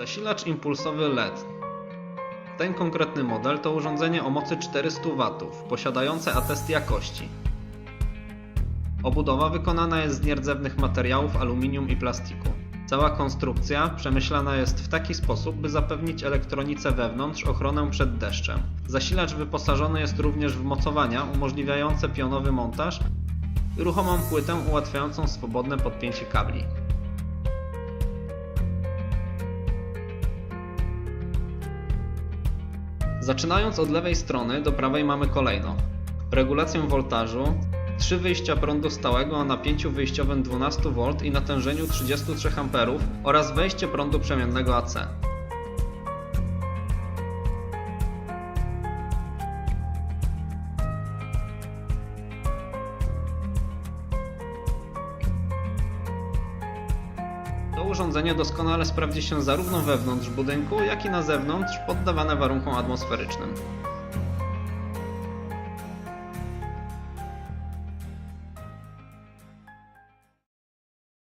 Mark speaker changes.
Speaker 1: Zasilacz impulsowy LED. Ten konkretny model to urządzenie o mocy 400 W, posiadające atest jakości. Obudowa wykonana jest z nierdzewnych materiałów aluminium i plastiku. Cała konstrukcja przemyślana jest w taki sposób, by zapewnić elektronice wewnątrz ochronę przed deszczem. Zasilacz wyposażony jest również w mocowania umożliwiające pionowy montaż i ruchomą płytę ułatwiającą swobodne podpięcie kabli. Zaczynając od lewej strony, do prawej mamy kolejno regulację woltażu, trzy wyjścia prądu stałego o napięciu wyjściowym 12 V i natężeniu 33 A oraz wejście prądu przemiennego AC. To urządzenie doskonale sprawdzi się zarówno wewnątrz budynku, jak i na zewnątrz, poddawane warunkom atmosferycznym.